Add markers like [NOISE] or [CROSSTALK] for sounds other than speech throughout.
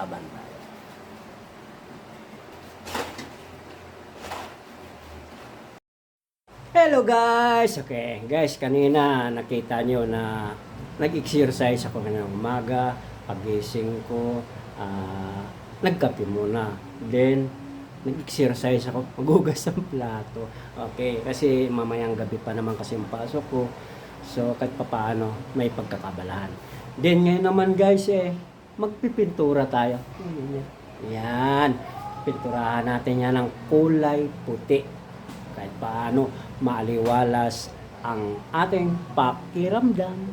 laban tayo. Hello guys! Okay, guys, kanina nakita nyo na nag-exercise ako ngayong umaga, pagising ko, ah, nagkape muna. Then, nag-exercise ako, [LAUGHS] maghugas ng plato. Okay, kasi mamayang gabi pa naman kasi yung pasok ko. So, kahit papaano, may pagkakabalahan. Then, ngayon naman guys, eh, magpipintura tayo. Yan. Pinturahan natin yan ng kulay puti kahit paano maaliwalas ang ating pakiramdam.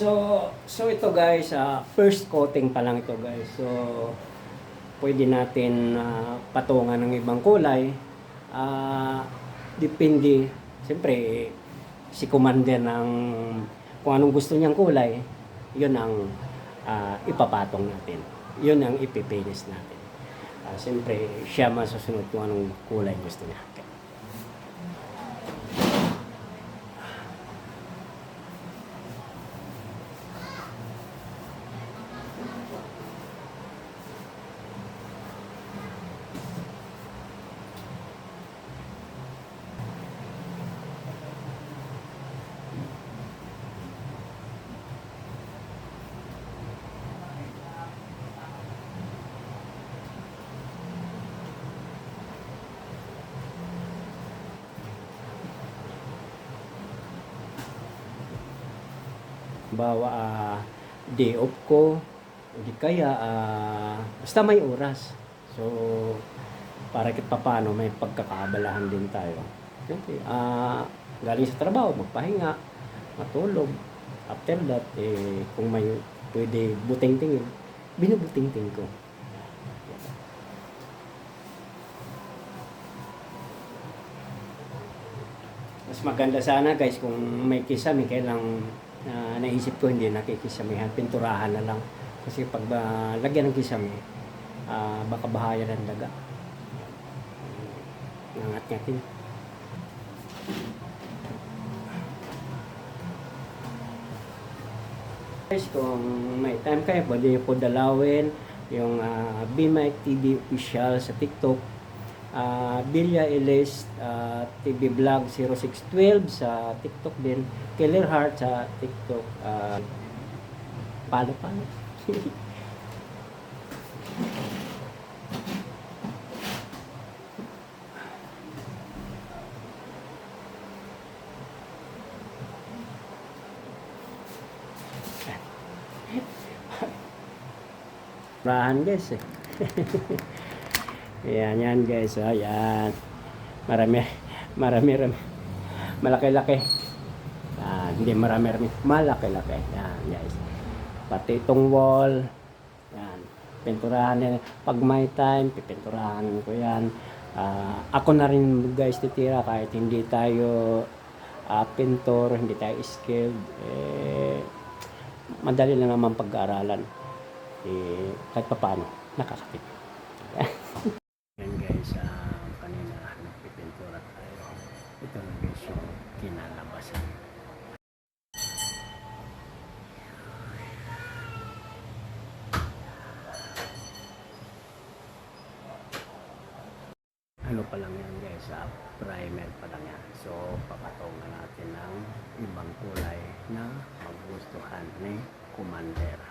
So, so ito guys, ah, first coating pa lang ito guys. So, pwede natin ah, patungan ng ibang kulay. Ah, depende, siyempre, si commander ng kung anong gusto niyang kulay, yun ang ah, ipapatong natin. Yun ang ipipinis natin. Ah, siyempre, siya masusunod kung anong kulay gusto niya. Okay. Bawa ah, day off ko hindi kaya ah, basta may oras. So para kahit paano may pagkakaabalahan din tayo. Siyempre, ah galing sa trabaho magpahinga matulog. After that eh kung may pwede buting-tingin binubuting-ting ko. Mas maganda sana guys kung may kisame kailang na naisip ko hindi nakikisamihan, pinturahan na lang. Kasi pag ah, lagyan ng kisame, ah, baka bahaya ng daga. Nangat-ngatin. Guys, kung may time kayo, pwede niyo po dalawin yung uh, Be My TV official sa TikTok. Uh, Bilya Elis ah, TV Vlog 0612 sa TikTok din. Killer Heart sa TikTok. Uh, palo palo. [LAUGHS] Rahan guys eh. [LAUGHS] Ayan, yan guys. Oh, yan. Marami, marami, marami. Malaki-laki. Yan, hindi marami, marami. Malaki-laki. Yan, guys. Pati itong wall. Yan. Pinturahan. Pag may time, pipinturahan ko yan. Ah, ako na rin guys titira kahit hindi tayo ah, pintor, hindi tayo skilled. Eh, madali lang naman pag-aaralan. Eh, kahit pa paano, nakakapit. Kinalabasan. Ano pa lang yan guys, ah, primer pa lang yan. So, papatungan natin ng ibang kulay na magustuhan ni Commander.